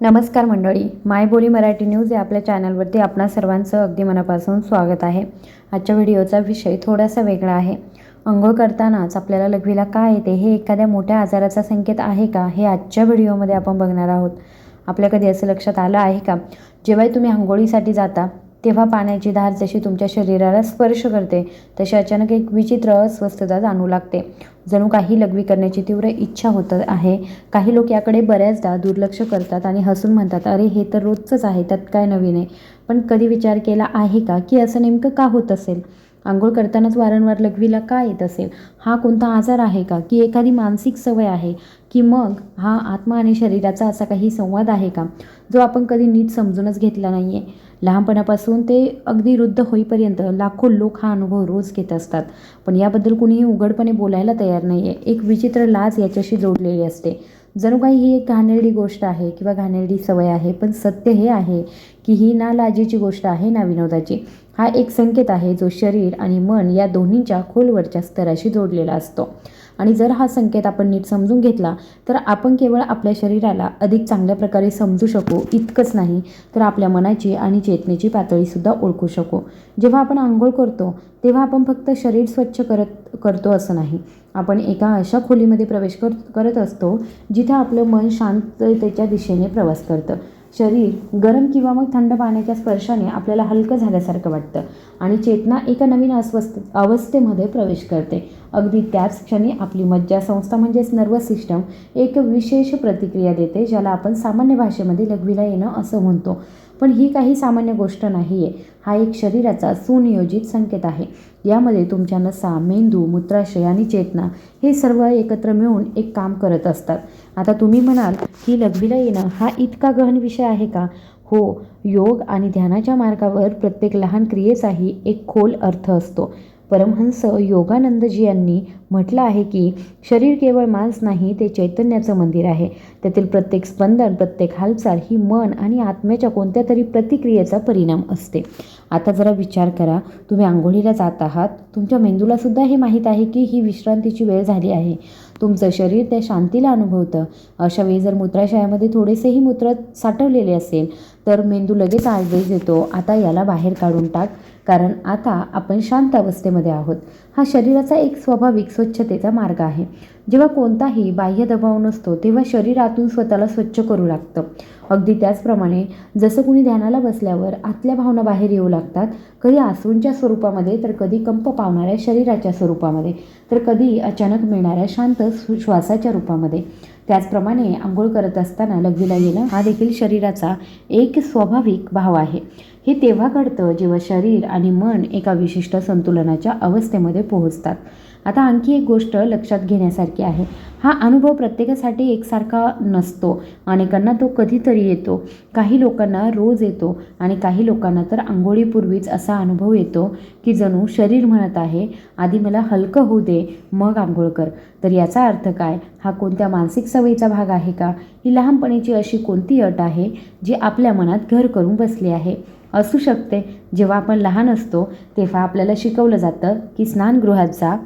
नमस्कार मंडळी माय बोली मराठी न्यूज या आपल्या चॅनलवरती आपणा सर्वांचं अगदी मनापासून स्वागत आहे. आजच्या व्हिडिओचा विषय थोडासा वेगळा आहे. अंघोळ करतानाच आपल्याला लघवीला काय येते हे एखाद्या मोठ्या आजाराचा संकेत आहे का हे आजच्या व्हिडिओमध्ये आपण बघणार आहोत. आपल्या कधी असं लक्षात आलं आहे का? जेव्हाही तुम्ही आंघोळीसाठी जाता तेव्हा पाण्याची धार जशी तुमच्या शरीराला स्पर्श करते तशी अचानक एक विचित्र अस्वस्थता जाणू लागते. जणू काही लघवी करण्याची तीव्र इच्छा होत आहे. काही लोक याकडे बऱ्याचदा दुर्लक्ष करतात आणि हसून म्हणतात अरे हे तर रोजचंच आहे त्यात काय नवीन आहे? पण कधी विचार केला आहे का की असं नेमकं का होत असेल? आंघोळ करतानाच वारंवार लघवीला का येत असेल? हा कोणता आजार आहे का? की एखादी मानसिक सवय आहे? की मग हा आत्मा आणि शरीराचा असा काही संवाद आहे का? जो आपण कधी नीट समजूनच घेतला नाही आहे लहानपणापासून ते अगदी वृद्ध होईपर्यंत लाखो लोक हा अनुभव रोज घेत असतात. पण याबद्दल कुणीही उघडपणे बोलायला तयार नाही आहे एक विचित्र लाज याच्याशी जोडलेली असते. जणू काही ही एक घाणेरडी गोष्ट आहे किंवा घाणेरडी सवय आहे पण सत्य हे आहे की ही ना लाजेची गोष्ट आहे ना विनोदाची. हा एक संकेत आहे जो शरीर आणि मन या दोन्हींच्या खोलवरच्या स्तराशी जोडलेला असतो. आणि जर हा संकेत आपण नीट समजून घेतला तर आपण केवळ आपल्या शरीराला अधिक चांगल्या प्रकारे समजू शकू इतकंच नाही तर आपल्या मनाची आणि चेतनेची पातळीसुद्धा ओळखू शकू. जेव्हा आपण आंघोळ करतो तेव्हा आपण फक्त शरीर स्वच्छ करत करतो असं नाही. आपण एका अशा खोलीमध्ये प्रवेश कर करत असतो जिथे आपलं मन शांततेच्या दिशेने प्रवास करतं. शरीर गरम किंवा मग थंड पाण्याच्या स्पर्शाने आपल्याला हलकं झाल्यासारखं वाटतं आणि चेतना एका नवीन अस्वस्थ अवस्थेमध्ये प्रवेश करते. अगदी त्याच क्षणी आपली मज्जा संस्था म्हणजेच नर्वस सिस्टम एक विशेष प्रतिक्रिया देते ज्याला आपण सामान्य भाषेमध्ये लघवीला येणं असं म्हणतो. पण ही काही सामान्य गोष्ट नाही आहे हा एक शरीराचा सुनियोजित संकेत आहे. यामध्ये तुमच्या नसा मेंदू मूत्राशय आणि चेतना हे सर्व एकत्र मिळून एक काम करत असतात. आता तुम्ही म्हणाल की लघवीला येणं हा इतका गहन विषय आहे का? हो योग आणि ध्यानाच्या मार्गावर प्रत्येक लहान क्रियेचाही एक खोल अर्थ असतो. परमहंस योगानंदजी यांनी म्हटलं आहे की शरीर केवळ मांस नाही ते चैतन्याचं मंदिर आहे. त्यातील प्रत्येक स्पंदन प्रत्येक हालचाल ही मन आणि आत्म्याच्या कोणत्या तरी प्रतिक्रियेचा परिणाम असते. आता जरा विचार करा तुम्ही आंघोळीला जात आहात? तुमच्या मेंदूलासुद्धा हे माहीत आहे की ही विश्रांतीची वेळ झाली आहे. तुमचं शरीर त्या शांतीला अनुभवतं. अशा वेळी जर मूत्राशयामध्ये थोडेसेही मूत्र साठवलेले असेल तर मेंदू लगेच आदेश देतो. आता याला बाहेर काढून टाक. कारण आता आपण शांत अवस्थेमध्ये आहोत. हा शरीराचा एक स्वाभाविक स्वच्छतेचा मार्ग आहे. जेव्हा कोणताही बाह्य दबाव नसतो तेव्हा शरीर आतून स्वतःला स्वच्छ करू लागतं. अगदी त्याचप्रमाणे जसं कुणी ध्यानाला बसल्यावर आतल्या भावना बाहेर येऊ लागतात कधी आसूंच्या स्वरूपामध्ये तर कधी कंप पावणाऱ्या शरीराच्या स्वरूपामध्ये तर कधी अचानक मिळणाऱ्या शांत श्वासाच्या रूपामध्ये. त्याचप्रमाणे आंघोळ करत असताना लघवीला येणं हा देखील शरीराचा एक स्वाभाविक भाव आहे. हे तेव्हा घडतं जेव्हा शरीर आणि मन एका विशिष्ट संतुलनाच्या अवस्थेमध्ये पोहोचतात. आता आणखी एक गोष्ट लक्षात घेण्यासारखी आहे. हा अनुभव प्रत्येकासाठी एकसारखा नसतो. अनेकांना तो कधीतरी येतो. काही लोकांना रोज येतो आणि काही लोकांना तर आंघोळीपूर्वीच असा अनुभव येतो की जणू शरीर म्हणत आहे आधी मला हलकं होऊ दे मग आंघोळ कर. तर याचा अर्थ काय? हा कोणत्या मानसिक सवयीचा भाग आहे का? ही लहानपणीची अशी कोणती अट आहे जी आपल्या मनात घर करून बसली आहे? असू शकते जेव्हा आपण लहान असतो तेव्हा आपल्याला शिकवलं जातं की स्नानगृहात जा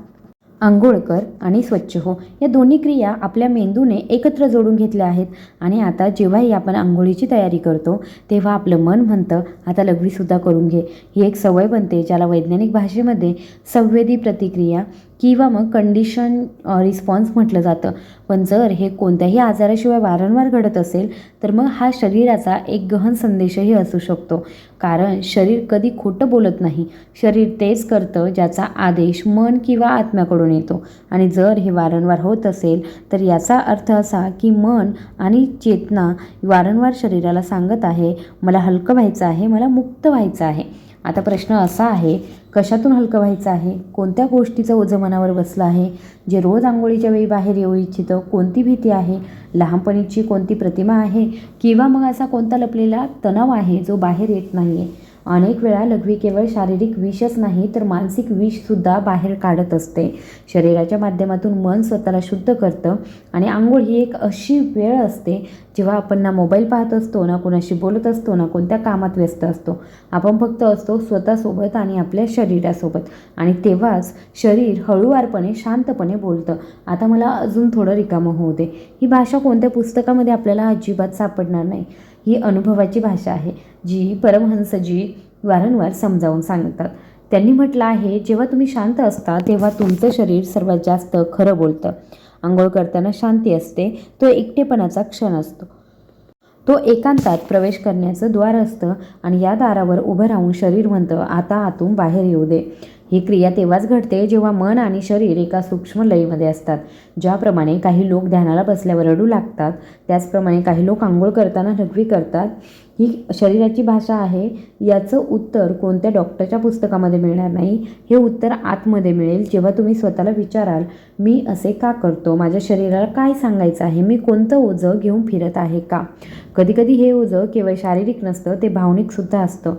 आंघोळ कर आणि स्वच्छ हो. या दोन्ही क्रिया आपल्या मेंदूने एकत्र जोडून घेतल्या आहेत आणि आता जेव्हाही आपण आंघोळीची तयारी करतो तेव्हा आपलं मन म्हणतं आता लघवीसुद्धा करून घे. ही एक सवय बनते ज्याला वैज्ञानिक भाषेमध्ये संवेदी प्रतिक्रिया किंवा मग कंडिशन रिस्पॉन्स म्हटलं जातं. पण जर हे कोणत्याही आजाराशिवाय वारंवार घडत असेल तर मग हा शरीराचा एक गहन संदेशही असू शकतो. कारण शरीर कधी खोटं बोलत नाही. शरीर तेच करतं ज्याचा आदेश मन किंवा आत्म्याकडून येतो. आणि जर हे वारंवार होत असेल तर याचा अर्थ असा की मन आणि चेतना वारंवार शरीराला सांगत आहे मला हलकं व्हायचं आहे मला मुक्त व्हायचं आहे. आता प्रश्न असा आहे कशातून हलकं व्हायचं आहे? कोणत्या गोष्टीचं ओझं मनावर बसलं आहे? जे रोज आंघोळीच्या वेळी बाहेर येऊ इच्छितं कोणती भीती आहे? लहानपणीची कोणती प्रतिमा आहे? किंवा मग असा कोणता लपलेला तणाव आहे जो बाहेर येत नाही आहे अनेक वेळा लघवी केवळ शारीरिक विषच नाही तर मानसिक विषसुद्धा बाहेर काढत असते. शरीराच्या माध्यमातून मन स्वतःला शुद्ध करतं आणि आंघोळ ही एक अशी वेळ असते जेव्हा आपण ना मोबाईल पाहत असतो ना कोणाशी बोलत असतो ना कोणत्या कामात व्यस्त असतो. आपण फक्त असतो स्वतःसोबत आणि आपल्या शरीरासोबत. आणि तेव्हाच शरीर हळूवारपणे शांतपणे बोलतं. आता मला अजून थोडं रिकामं होऊ दे. ही भाषा कोणत्या पुस्तकामध्ये आपल्याला अजिबात सापडणार नाही. ही अनुभवाची भाषा आहे जी परमहंसजी वारंवार समजावून सांगतात. त्यांनी म्हटलं आहे जेव्हा तुम्ही शांत असता तेव्हा तुमचं शरीर सर्वात जास्त खरं बोलतं. आंघोळ करताना शांती असते तो एकटेपणाचा क्षण असतो. तो एकांतात प्रवेश करण्याचं द्वार असतं आणि या दारावर उभं राहून शरीर म्हणतं आता आतून बाहेर येऊ दे. ही क्रिया तेव्हाच घडते जेव्हा मन आणि शरीर एका सूक्ष्म लयीमध्ये असतात. ज्याप्रमाणे काही लोक ध्यानाला बसल्यावर रडू लागतात त्याचप्रमाणे काही लोक आंघोळ करताना लघवी करतात. ही शरीराची भाषा आहे. याचं उत्तर कोणत्या डॉक्टरच्या पुस्तकामध्ये मिळणार नाही. हे उत्तर आतमध्ये मिळेल. जेव्हा तुम्ही स्वतःला विचाराल मी असे का करतो? माझ्या शरीराला काय सांगायचं आहे? मी कोणतं ओझं घेऊन फिरत आहे का? कधीकधी हे ओझं केवळ शारीरिक नसतं ते भावनिकसुद्धा असतं.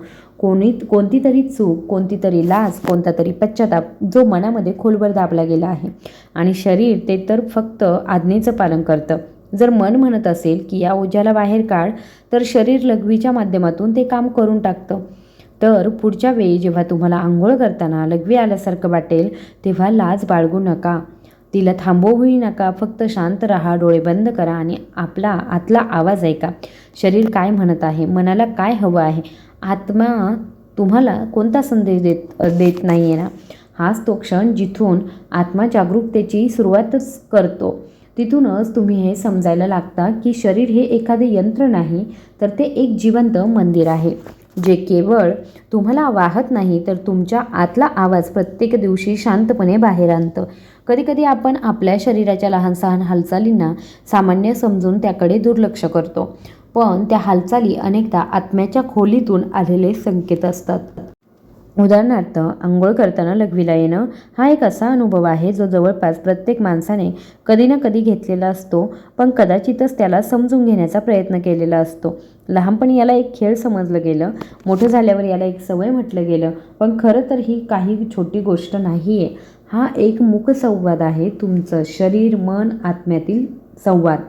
कोणी कोणती तरी चूक कोणती तरी लाज कोणता तरी पश्चाताप जो मनामध्ये खोलवर दाबला गेला आहे. आणि शरीर ते तर फक्त आज्ञेचं पालन करतं. जर मन म्हणत असेल की या ओझ्याला बाहेर काढ तर शरीर लघवीच्या माध्यमातून ते काम करून टाकतं. तर पुढच्या वेळी जेव्हा तुम्हाला आंघोळ करताना लघवी आल्यासारखं वाटेल तेव्हा लाज बाळगू नका. तिला थांबवूही नका. फक्त शांत राहा डोळे बंद करा आणि आपला आतला आवाज ऐका. शरीर काय म्हणत आहे? मनाला काय हवं आहे? आत्मा तुम्हाला कोणता संदेश देत देत नाही आहे ना? हाच तो क्षण जिथून आत्मा जागरूकतेची सुरुवातच करतो. तिथूनच तुम्ही हे समजायला लागता की शरीर हे एखादे यंत्र नाही तर ते एक जिवंत मंदिर आहे. जे केवळ तुम्हाला वाहत नाही तर तुमच्या आतला आवाज प्रत्येक दिवशी शांतपणे बाहेर आणतं. कधीकधी आपण आपल्या शरीराच्या लहान सहान हालचालींना सामान्य समजून त्याकडे दुर्लक्ष करतो. पण त्या हालचाली अनेकदा आत्म्याच्या खोलीतून आलेले संकेत असतात. उदाहरणार्थ आंघोळ करताना लघवीला येणं हा एक असा अनुभव आहे जो जवळपास प्रत्येक माणसाने कधी ना कधी घेतलेला असतो पण कदाचितच त्याला समजून घेण्याचा प्रयत्न केलेला असतो. लहानपणी याला एक खेळ समजलं गेलं मोठं झाल्यावर याला एक सवय म्हटलं गेलं पण खरं तर ही काही छोटी गोष्ट नाही आहे हा एक मुकसंवाद आहे तुमचं शरीर मन आत्म्यातील संवाद.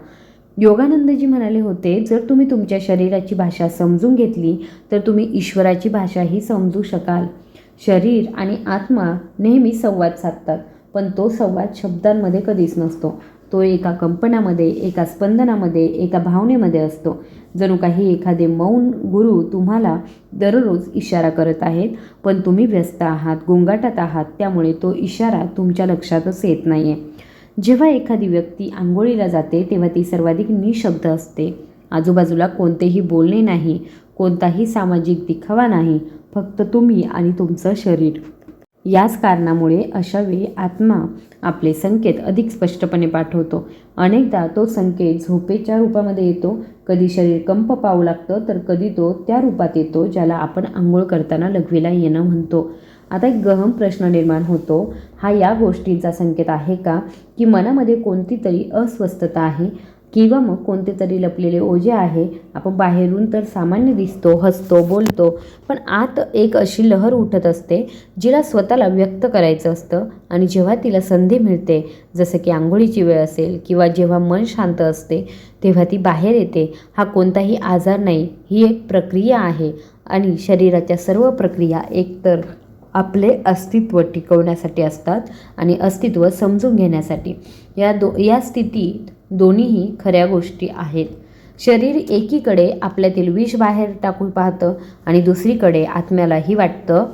योगानंदजी म्हणाले होते जर तुम्ही तुमच्या शरीराची भाषा समजून घेतली तर तुम्ही ईश्वराची भाषाही समजू शकाल. शरीर आणि आत्मा नेहमी संवाद साधतात पण तो संवाद शब्दांमध्ये कधीच नसतो. तो एका कंपनामध्ये एका स्पंदनामध्ये एका भावनेमध्ये असतो. जणू काही एखादे मौन गुरु तुम्हाला दररोज इशारा करत आहेत पण तुम्ही व्यस्त आहात गोंगाटात आहात त्यामुळे तो इशारा तुमच्या लक्षातच येत नाही आहे जेव्हा एखादी व्यक्ती आंघोळीला जाते तेव्हा ती सर्वाधिक निशब्द असते. आजूबाजूला कोणतेही बोलणे नाही कोणताही सामाजिक दिखावा नाही फक्त तुम्ही आणि तुमचं शरीर. याच कारणामुळे अशा वेळी आत्मा आपले संकेत अधिक स्पष्टपणे पाठवतो. अनेकदा तो संकेत झोपेच्या रूपामध्ये येतो. कधी शरीर कंप पाहू लागतं तर कधी तो त्या रूपात येतो ज्याला आपण आंघोळ करताना लघवीला येणं म्हणतो. आता एक गहम प्रश्न निर्माण होतो. हा या गोष्टींचा संकेत आहे का? की मनामध्ये कोणती तरी अस्वस्थता आहे किंवा मग कोणते तरी लपलेले ओझे आहे. आपण बाहेरून तर सामान्य दिसतो हसतो बोलतो पण आत एक अशी लहर उठत असते जिला स्वतःला व्यक्त करायचं असतं आणि जेव्हा तिला संधी मिळते जसं की आंघोळीची वेळ असेल किंवा जेव्हा मन शांत असते तेव्हा ती बाहेर येते. हा कोणताही आजार नाही ही एक प्रक्रिया आहे आणि शरीराच्या सर्व प्रक्रिया एकतर आपले अस्तित्व टिकवण्यासाठी असतात आणि अस्तित्व समजून घेण्यासाठी. या दो या स्थितीत दोन्हीही खऱ्या गोष्टी आहेत. शरीर एकीकडे आपल्यातील विष बाहेर टाकून पाहतं आणि दुसरीकडे आत्म्यालाही वाटतं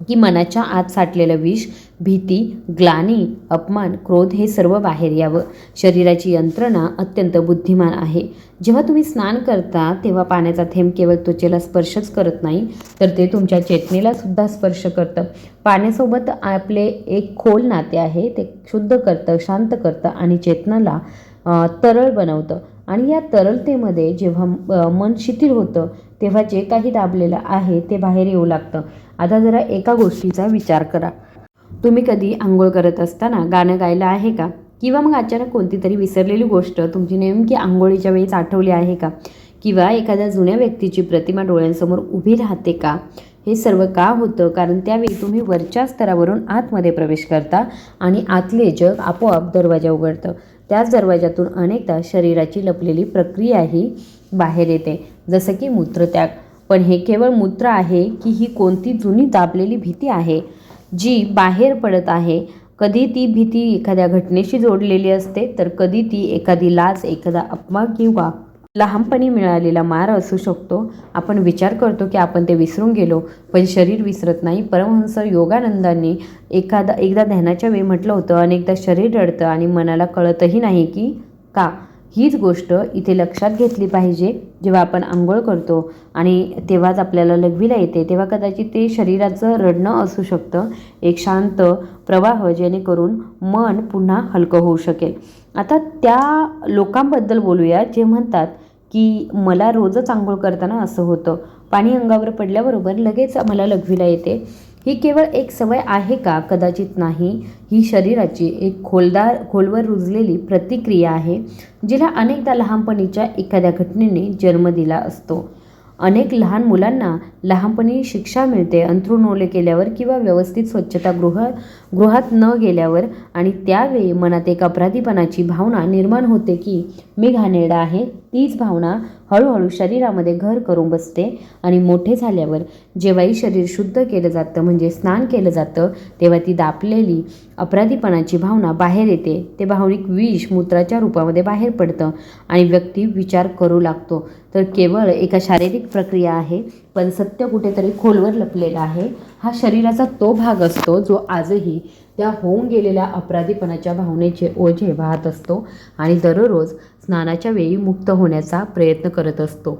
की मनाच्या आत साठलेलं विष भीती ग्लानी अपमान क्रोध हे सर्व बाहेर यावं. शरीराची यंत्रणा अत्यंत बुद्धिमान आहे. जेव्हा तुम्ही स्नान करता तेव्हा पाण्याचा थेंब केवळ त्वचेला स्पर्शच करत नाही तर ते तुमच्या चेतनेला सुद्धा स्पर्श करतं. पाण्यासोबत आपले एक खोल नाते आहे ते शुद्ध करतं शांत करतं आणि चेतनाला तरळ बनवतं. आणि या तरलतेमध्ये जेव्हा मन शिथिल होतं तेव्हा जे काही दाबलेलं आहे ते बाहेर येऊ लागतं. आता जरा एका गोष्टीचा विचार करा. तुम्ही कधी आंघोळ करत असताना गाणं गायलं आहे का? किंवा मग अचानक कोणती तरी विसरलेली गोष्ट तुमची नेमकी आंघोळीच्या वेळीच आठवली आहे का? किंवा एखाद्या जुन्या व्यक्तीची प्रतिमा डोळ्यांसमोर उभी राहते का? हे सर्व का होतं? कारण त्यावेळी तुम्ही वरच्या स्तरावरून आतमध्ये प्रवेश करता आणि आतले जग आपोआप दरवाजा उघडतं. त्याच दरवाजातून अनेकदा शरीराची लपलेली प्रक्रियाही बाहेर येते जसं की मूत्रत्याग. पण हे केवळ मूत्र आहे की ही कोणती जुनी दाबलेली भीती आहे? जी बाहेर पडत आहे कधी ती भीती एखाद्या घटनेशी जोडलेली असते तर कधी ती एखादी लाच एखादा अपमान किंवा लहानपणी मिळालेला मार असू शकतो. आपण विचार करतो की आपण ते विसरून गेलो पण शरीर विसरत नाही. परमहंस योगानंदांनी एखादा एकदा ध्यानाच्या वेळी म्हटलं होतं अनेकदा शरीर रडतं आणि मनाला कळतही नाही की का? हीच गोष्ट इथे लक्षात घेतली पाहिजे जेव्हा आपण आंघोळ करतो आणि तेव्हाच आपल्याला लघवीला येते तेव्हा कदाचित ते शरीराचं रडणं असू शकतं एक शांत प्रवाह जेणेकरून मन पुन्हा हलकं होऊ शकेल. आता त्या लोकांबद्दल बोलूया जे म्हणतात की मला रोजच आंघोळ करताना असं होतं. पाणी अंगावर पडल्याबरोबर लगेच मला लघवीला येते. ही केवळ एक सवय आहे का? कदाचित नाही. ही शरीराची एक खोलदार खोलवर रुजलेली प्रतिक्रिया आहे जिला अनेकदा लहानपणीच्या एखाद्या घटनेने जन्म दिला असतो. अनेक लहान मुलांना लहानपणी शिक्षा मिळते अंथरूण केल्यावर किंवा व्यवस्थित स्वच्छतागृह गृहात न गेल्यावर आणि त्यावेळी मनात एक अपराधीपणाची भावना निर्माण होते की मी घाणेरडा आहे तीच भावना हळूहळू शरीरामध्ये घर करून बसते आणि मोठे झाल्यावर जेव्हाही शरीर शुद्ध केलं जातं म्हणजे स्नान केलं जातं तेव्हा ती दापलेली अपराधीपणाची भावना बाहेर येते. ते भावनिक विष मूत्राच्या रूपामध्ये बाहेर पडतं आणि व्यक्ती विचार करू लागतो. तर केवळ एका शारीरिक प्रक्रिया आहे पण सत्य कुठेतरी खोलवर लपलेलं आहे. हा शरीराचा तो भाग असतो जो आजही त्या होऊन गेलेल्या अपराधीपणाच्या भावनेचे ओझे वाहत असतो आणि दररोज स्नानाच्या वेळी मुक्त होण्याचा प्रयत्न करत असतो.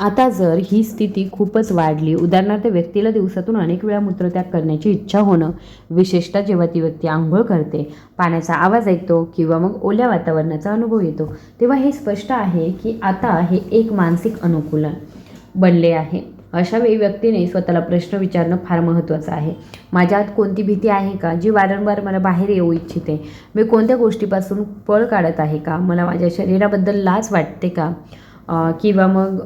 आता जर ही स्थिती खूपच वाढली उदाहरणार्थ व्यक्तीला दिवसातून अनेक वेळा मूत्रत्याग करण्याची इच्छा होणं विशेषतः जेव्हा ती व्यक्ती आंघोळ करते पाण्याचा आवाज ऐकतो किंवा मग ओल्या वातावरणाचा अनुभव येतो तेव्हा हे स्पष्ट आहे की आता हे एक मानसिक अनुकूलन बनले आहे. अशा वेळी व्यक्तीने स्वतःला प्रश्न विचारणं फार महत्त्वाचं आहे. माझ्या आत कोणती भीती आहे का? जी वारंवार मला बाहेर येऊ इच्छिते. मी कोणत्या गोष्टीपासून पळ काढत आहे का? मला माझ्या शरीराबद्दल लाज वाटते का? किंवा मग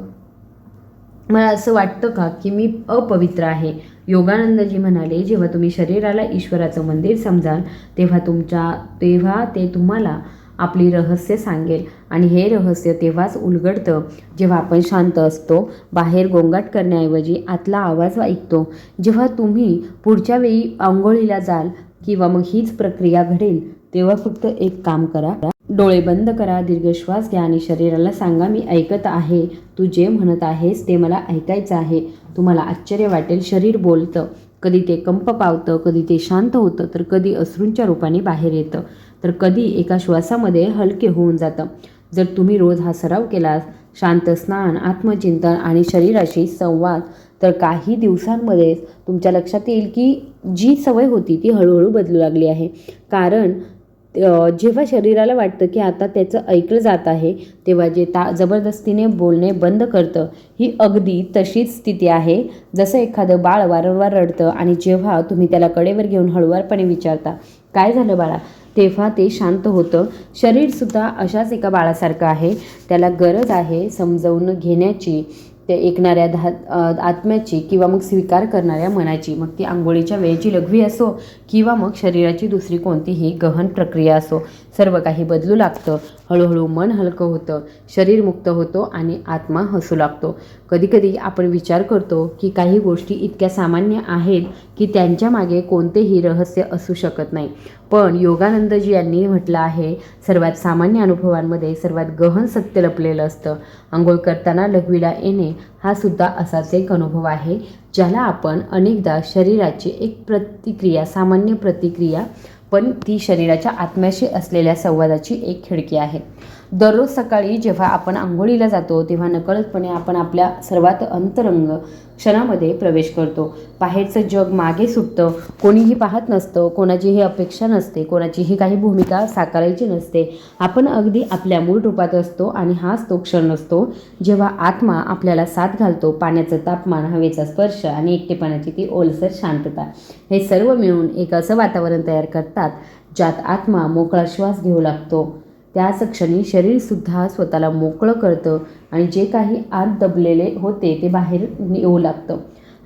मला असं वाटतं का की मी अपवित्र आहे? योगानंदजी म्हणाले जेव्हा तुम्ही शरीराला ईश्वराचं मंदिर समजाल तेव्हा तुमच्या तेव्हा ते तुम्हाला आपली रहस्य सांगेल. आणि हे रहस्य तेव्हाच उलगडतं जेव्हा आपण शांत असतो बाहेर गोंगाट करण्याऐवजी आतला आवाज ऐकतो. जेव्हा तुम्ही पुढच्या वेळी आंघोळीला जाल किंवा मग हीच प्रक्रिया घडेल तेव्हा फक्त एक काम करा. डोळे बंद करा दीर्घ श्वास घ्या आणि शरीराला सांगा मी ऐकत आहे. तू जे म्हणत आहेस ते मला ऐकायचं आहे. तुम्हाला आश्चर्य वाटेल शरीर बोलतं. कधी ते कंप पावतं कधी ते शांत होतं तर कधी अश्रूंच्या रूपाने बाहेर येतं. तर कधी एका श्वासामध्ये हलके होऊन जातं. जर तुम्ही रोज हा सराव केलास शांत स्नान आत्मचिंतन आणि शरीराशी संवाद तर काही दिवसांमध्येच तुमच्या लक्षात येईल की जी सवय होती ती हळूहळू बदलू लागली आहे. कारण जेव्हा शरीराला वाटतं की आता त्याचं ऐकलं जात आहे तेव्हा जे ता जबरदस्तीने बोलणे बंद करतं ही अगदी तशीच स्थिती आहे. जसं एखादं बाळ वारंवार रडतं आणि जेव्हा तुम्ही त्याला कडेवर घेऊन हळुवारपणे विचारता काय झालं बाळा? तेव्हा ते शांत होतं. शरीरसुद्धा अशाच एका बाळासारखं आहे. त्याला गरज आहे समजावून घेण्याची ते ऐकणाऱ्या धा आत्म्याची किंवा मग स्वीकार करणाऱ्या मनाची. मग ती आंघोळीच्या वेळेची लघवी असो किंवा मग शरीराची दुसरी कोणतीही गहन प्रक्रिया असो. सर्व काही बदलू लागतं. हळूहळू मन हलकं होतं. शरीर मुक्त होतो आणि आत्मा हसू लागतो. कधीकधी आपण विचार करतो की काही गोष्टी इतक्या सामान्य आहेत की त्यांच्या मागे कोणतेही रहस्य असू शकत नाही. पण योगानंदजी यांनी म्हटलं आहे सर्वात सामान्य अनुभवांमध्ये सर्वात गहन सत्य लपलेलं असतं. आंघोळ करताना लघवीला येणे हा सुद्धा असाच एक अनुभव आहे ज्याला आपण अनेकदा शरीराची एक प्रतिक्रिया सामान्य प्रतिक्रिया पण ती शरीराच्या आत्म्याशी असलेल्या संवादाची एक खिडकी आहे. दररोज सकाळी जेव्हा आपण आंघोळीला जातो तेव्हा नकळतपणे आपण आपल्या सर्वात अंतरंग क्षणामध्ये प्रवेश करतो. बाहेरचं जग मागे सुटतं. कोणीही पाहत नसतं. कोणाचीही अपेक्षा नसते. कोणाचीही काही भूमिका साकारायची नसते. आपण अगदी आपल्या मूळ रूपात असतो आणि हाच तो क्षण असतो जेव्हा आत्मा आपल्याला साथ घालतो. पाण्याचं तापमान हवेचा स्पर्श आणि एकटेपणाची ती ओलसर शांतता. हे सर्व मिळून एक असं वातावरण तयार करतात ज्यात आत्मा मोकळा श्वास घेऊ लागतो. त्याच क्षणी शरीरसुद्धा स्वतःला मोकळं करतं आणि जे काही आत दबलेले होते ते बाहेर येऊ लागतं.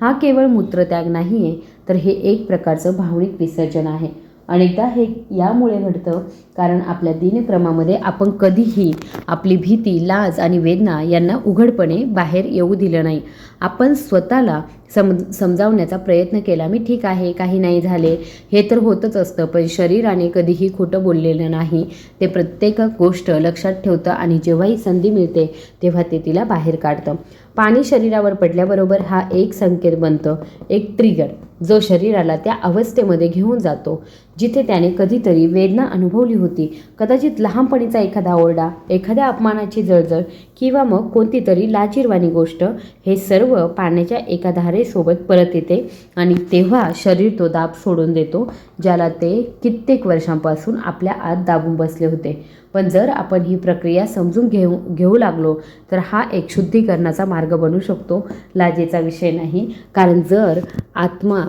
हा केवळ मूत्रत्याग नाही आहे तर हे एक प्रकारचं भावनिक विसर्जन आहे. अनेकदा हे यामुळे घडतं कारण आपल्या दिनक्रमामध्ये आपण कधीही आपली भीती लाज आणि वेदना यांना उघडपणे बाहेर येऊ दिलं नाही. आपण स्वतःला सम समजावण्याचा प्रयत्न केला मी ठीक आहे काही नाही झाले. हे तर होतच असतं पण शरीराने कधीही खोटं बोललेलं नाही. ते प्रत्येक गोष्ट लक्षात ठेवतं आणि जेव्हाही संधी मिळते तेव्हा ते तिला बाहेर काढतं. पाणी शरीरावर पडल्याबरोबर हा एक संकेत बनतं एक ट्रिगर जो शरीराला त्या अवस्थेमध्ये घेऊन जातो जिथे त्याने कधीतरी वेदना अनुभवली होती. कदाचित लहानपणीचा एखादा ओरडा एखाद्या अपमानाची जळजळ किंवा मग कोणती तरी लाजीरवाणी गोष्ट हे सर्व पाण्याच्या एका धारेसोबत परत येते आणि तेव्हा शरीर तो दाब सोडून देतो ज्याला ते कित्येक वर्षांपासून आपल्या आत दाबून बसले होते. पण जर आपण ही प्रक्रिया समजून घेऊ घेऊ लागलो तर हा एक शुद्धीकरणाचा मार्ग बनू शकतो लाजेचा विषय नाही. कारण जर आत्मा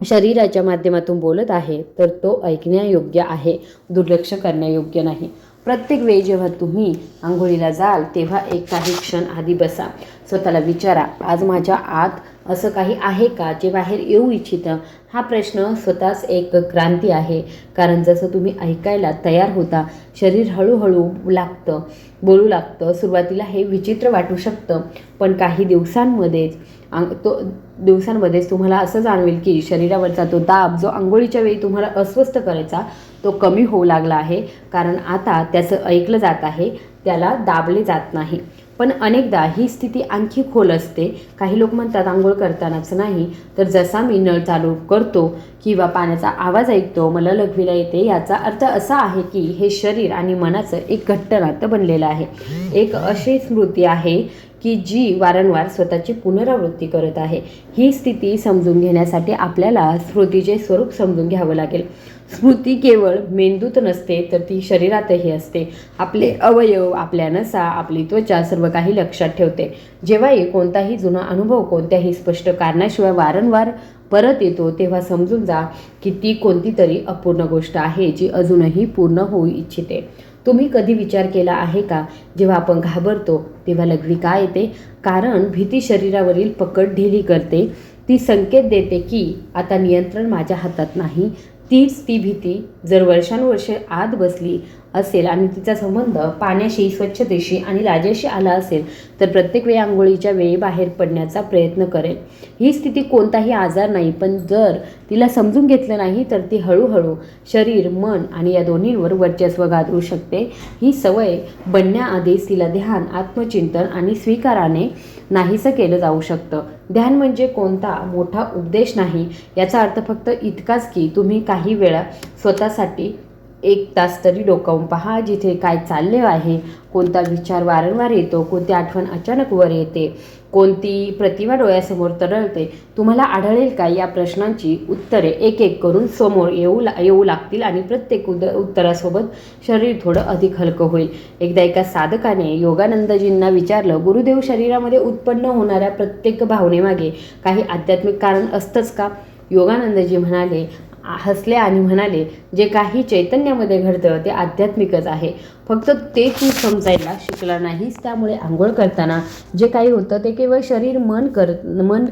शरीराच्या माध्यमातून बोलत आहे तर तो ऐकण्यायोग्य आहे दुर्लक्ष करण्यायोग्य नाही. प्रत्येक वेळी जेव्हा तुम्ही आंघोळीला जाल तेव्हा एक काही क्षण आधी बसा. स्वतःला विचारा आज माझ्या आत असं काही आहे का जे बाहेर येऊ इच्छितं? हा प्रश्न स्वतःच एक क्रांती आहे. कारण जसं तुम्ही ऐकायला तयार होता शरीर हळूहळू लागतं बोलू लागतं सुरुवातीला हे विचित्र वाटू शकतं. पण काही दिवसांमध्येच अंग तो दिवसांमध्येच तुम्हाला असं जाणवेल की शरीरावरचा तो दाब जो आंघोळीच्या वेळी तुम्हाला अस्वस्थ करायचा तो कमी होऊ लागला आहे. कारण आता त्याचं ऐकलं जात आहे त्याला दाबले जात नाही. पण अनेकदा ही स्थिती आणखी खोल असते. काही लोक म्हणतात आंघोळ करतानाच नाही. तर जसा मी नळ चालू करतो किंवा पाण्याचा आवाज ऐकतो मला लघवीला येते याचा अर्थ असा आहे की हे शरीर आणि मनाचं एक घट्ट नातं बनलेलं आहे. एक अशी स्मृती आहे की जी वारंवार स्वतःची पुनरावृत्ती करत आहे. ही स्थिती समजून घेण्यासाठी आपल्याला स्मृतीचे स्वरूप समजून घ्यावं लागेल. स्मृती केवळ मेंदूत नसते तर ती शरीरातही असते. आपले अवयव आपल्या नसा आपली त्वचा सर्व काही लक्षात ठेवते. जेव्हाही कोणताही जुना अनुभव कोणत्याही स्पष्ट कारणाशिवाय वारंवार परत येतो तेव्हा समजून जा की ती कोणती तरी अपूर्ण गोष्ट आहे जी अजूनही पूर्ण होऊ इच्छिते. तुम्ही कधी विचार केला आहे का? जेव्हा आपण घाबरतो तेव्हा लघवी का येते? कारण भीती शरीरावरील पकड ढिली करते. ती संकेत देते की आता नियंत्रण माझ्या हातात नाही तीच ती भीती जर वर्षानुवर्षे आत बसली असेल आणि तिचा संबंध पाण्याशी स्वच्छतेशी आणि लाजेशी आला असेल तर प्रत्येक वेळी आंघोळीच्या वेळी बाहेर पडण्याचा प्रयत्न करेल. ही स्थिती कोणताही आजार नाही पण जर तिला समजून घेतलं नाही तर ती हळूहळू शरीर मन आणि या दोन्हींवर वर्चस्व गाजवू शकते. ही सवय बनण्याआधीच तिला ध्यान आत्मचिंतन आणि स्वीकाराने नाहीसं केलं जाऊ शकतं. ध्यान म्हणजे कोणता मोठा उपदेश नाही याचा अर्थ फक्त इतकाच की तुम्ही काही वेळा स्वतःसाठी एक तास तरी डोकावून पहा जिथे काय चालले आहे. कोणता विचार वारंवार येतो कोणती आठवण अचानक वर येते कोणती प्रतिभा डोळ्यासमोर तरळते. तुम्हाला आढळेल का या प्रश्नांची उत्तरे? एक एक करून समोर येऊ ला येऊ लागतील आणि प्रत्येक उद उत्तरासोबत शरीर थोडं अधिक हलकं होईल. एकदा एका साधकाने योगानंदजींना विचारलं गुरुदेव शरीरामध्ये उत्पन्न होणाऱ्या प्रत्येक भावनेमागे काही आध्यात्मिक कारण असतंच का? योगानंदजी म्हणाले हसले आणि म्हणाले जे काही चैतन्यामध्ये घडतं ते आध्यात्मिकच आहे. फक्त ते तू समजायला शिकला नाहीस त्यामुळे आंघोळ करताना जे काही होतं ते केवळ शरीर मन करत मन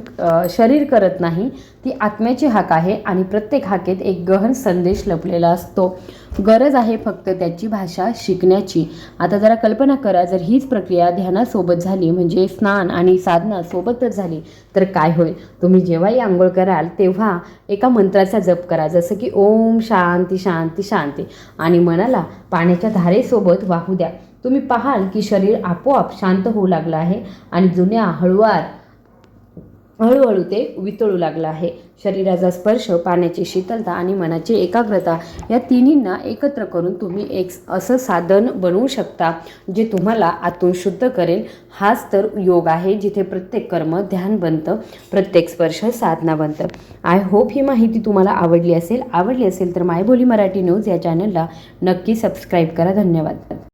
शरीर करत नाही ती आत्म्याची हाक आहे आणि प्रत्येक हाकेत एक गहन संदेश लपलेला असतो. गरज आहे फक्त त्याची भाषा शिकण्याची. आता जरा कल्पना करा जर हीच प्रक्रिया ध्यानासोबत झाली म्हणजे स्नान आणि साधना सोबतच झाली तर काय होईल? तुम्ही जेव्हाही आंघोळ कराल तेव्हा एका मंत्राचा जप करा जसं की ओम शांती शांती शांती. आणि मनाला पाण्याच्या धारेसोबत वाहू द्या. तुम्ही पाहाल की शरीर आपोआप शांत होऊ लागलं आहे आणि जुन्या हळुवार हळूहळू ते वितळू लागलं आहे. शरीराचा स्पर्श पाण्याची शीतलता आणि मनाची एकाग्रता या तिन्हींना एकत्र करून तुम्ही एक असं साधन बनवू शकता जे तुम्हाला आतून शुद्ध करेल. हाच तर योग आहे जिथे प्रत्येक कर्म ध्यान बनतं प्रत्येक स्पर्श साधना बनतं आय होप ही माहिती तुम्हाला आवडली असेल. आवडली असेल तर मायबोली मराठी न्यूज या चॅनलला नक्की सबस्क्राईब करा. धन्यवाद.